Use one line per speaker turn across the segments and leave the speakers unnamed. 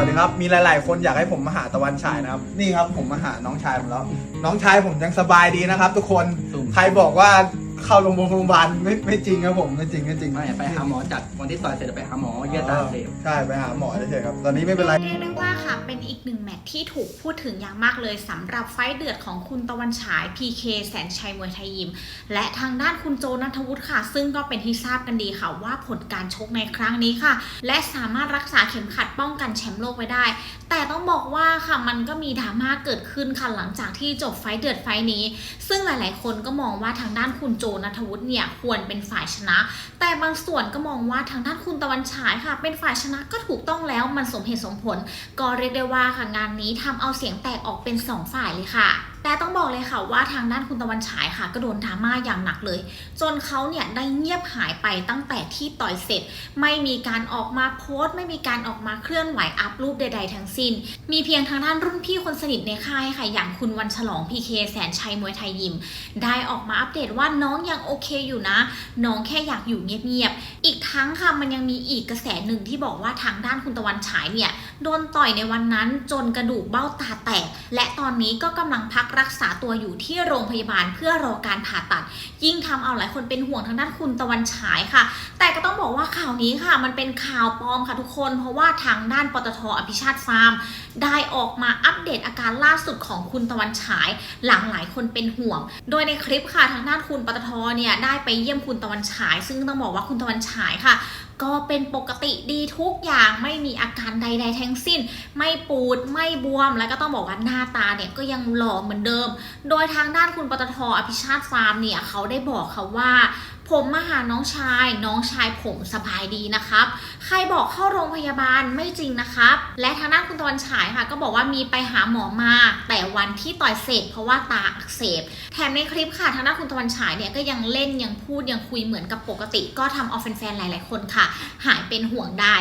วัสดีครับมีหลาย ๆ คนอยากให้ผมมาหาตะวันฉายนะครับ นี่ครับผมมาหาน้องชายผมแล้ว น้องชายผมยังสบายดีนะครับ ทุกคน
สุ่ม
ใครบอกว่า เข้าโรงพยาบาลโรงพยาบาลไม่ไม่จริงครับผมไม่จริงไม่จริง
ไม่ไปหาหมอจัดวันที่ต่อยเสร็จไปหาหมอเยื่อตาอักเสพ
ใช่ไปหาหมอเฉยๆครับ ตอนนี้ไม่เป็นไร
เรียกได้ว่าค่ะ เป็นอีกหนึ่งแมตช์ที่ถูกพูดถึงอย่างมากเลยสำหรับไฟท์เดือดของคุณตะวันฉาย PK แสนชัยมวยไทยยิม และทางด้านคุณโจนัทวุฒิค่ะ ซึ่งก็เป็นที่ทราบกันดีค่ะ ว่าผลการชกในครั้งนี้ค่ะ และสามารถรักษาเข็มขัดป้องกันแชมป์โลกไว้ได้ แต่ต้องบอกว่าค่ะมันก็มีดราม่าเกิดขึ้นค่ะหลังจากที่จบไฟท์เดือดไฟท์นี้ ซึ่งหลาย ๆ คนก็มองว่าทางด้านคุณโจนัทวุฒิเนี่ยควรเป็นฝ่ายชนะ แต่บางส่วนก็มองว่าทางด้านคุณตะวันฉายค่ะ เป็นฝ่ายชนะก็ถูกต้องแล้วมันสมเหตุสมผล ก็เรียกได้ว่าค่ะงานนี้ทำเอาเสียงแตกออกเป็น 2 ฝ่ายเลยค่ะ แต่ต้องบอกเลยค่ะว่าทางด้านคุณตะวันฉายค่ะก็โดนดราม่าอย่างหนักเลย จนเขาเนี่ยได้เงียบหายไปตั้งแต่ที่ต่อยเสร็จ ไม่มีการออกมาโพสต์ ไม่มีการออกมาเคลื่อนไหวอัพรูปใด ๆ ทั้งสิ้น มีเพียงทางด้านรุ่นพี่คนสนิทในค่ายค่ะ อย่างคุณวันฉลองพีเคแสนชัยมวยไทยยิม ได้ออกมาอัปเดตว่าน้องยังโอเคอยู่นะ น้องแค่อยากอยู่เงียบๆอีกทั้งค่ะมันยังมีอีกกระแสหนึ่งที่บอกว่าทางด้านคุณตะวันฉายเนี่ย โดนต่อยในวันนั้นจนกระดูกเบ้าตาแตก และตอนนี้ก็กำลังพักรักษาตัวอยู่ที่โรงพยาบาลเพื่อรอการผ่าตัด ยิ่งทำเอาหลายคนเป็นห่วงทางด้านคุณตะวันฉายค่ะ แต่ก็ต้องบอกว่าข่าวนี้ค่ะ มันเป็นข่าวปลอมค่ะทุกคน เพราะว่าทางด้านปตทอภิชาติฟาร์ม ได้ออกมาอัปเดตอาการล่าสุดของคุณตะวันฉาย หลังหลายคนเป็นห่วง โดยในคลิปค่ะทางด้านคุณปตทเนี่ยได้ไปเยี่ยมคุณตะวันฉาย ซึ่งต้องบอกว่าคุณตะวันฉายค่ะ ก็เป็นปกติดีทุกอย่างไม่มีอาการใด ๆ ทั้งสิ้น ไม่ปูดไม่บวม แล้วก็ต้องบอกว่าหน้าตาเนี่ยก็ยังหล่อเหมือนเดิม โดยทางด้านคุณปตทอภิชาติฟาร์มเนี่ยเขาได้บอกค่ะว่า ผมมาหาน้องชาย น้องชายผมสบายดีนะครับ ครบอกเข้าโรงพยาบาลไม่จริงนะครับ และทางด้านคุณตะวันฉายค่ะ ก็บอกว่ามีไปหาหมอมา แต่วันที่ต่อยเสร็จเพราะว่าตาอักเสบ แถมในคลิปค่ะทางด้านคุณตะวันฉายเนี่ยก็ยังเล่นยังพูดยังคุยเหมือนกับปกติ ก็ทำเอาแฟนๆหลาย ๆ คนค่ะ หายเป็นห่วงได้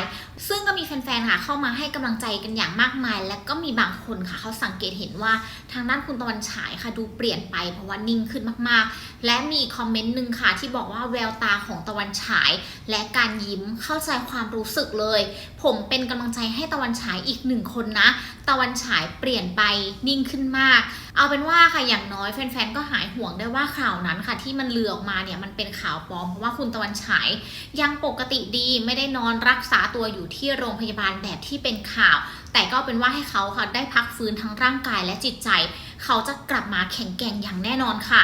ซึ่งก็มีแฟนๆค่ะเข้ามาให้กำลังใจกันอย่างมากมาย และก็มีบางคนค่ะเขาสังเกตเห็นว่าทางด้านคุณตะวันฉายค่ะดูเปลี่ยนไปเพราะว่านิ่งขึ้นมากๆ และมีคอมเมนต์หนึ่งค่ะที่บอกว่าแววตาของตะวันฉาย และการยิ้มเข้าใจความรู้รู้สึกเลย ผมเป็นกำลังใจให้ตะวันฉายอีกหนึ่งคนนะ ตะวันฉายเปลี่ยนไปนิ่งขึ้นมาก เอาเป็นว่าค่ะอย่างน้อยแฟนๆก็หายห่วงได้ว่าข่าวนั้นค่ะ ที่มันเลือออกมาเนี่ยมันเป็นข่าวปลอมเพราะว่าคุณตะวันฉาย ยังปกติดีไม่ได้นอนรักษาตัวอยู่ที่โรงพยาบาลแบบที่เป็นข่าว แต่ก็เป็นว่าให้เขาค่ะได้พักฟื้นทั้งร่างกายและจิตใจ เขาจะกลับมาแข็งแกร่งอย่างแน่นอนค่ะ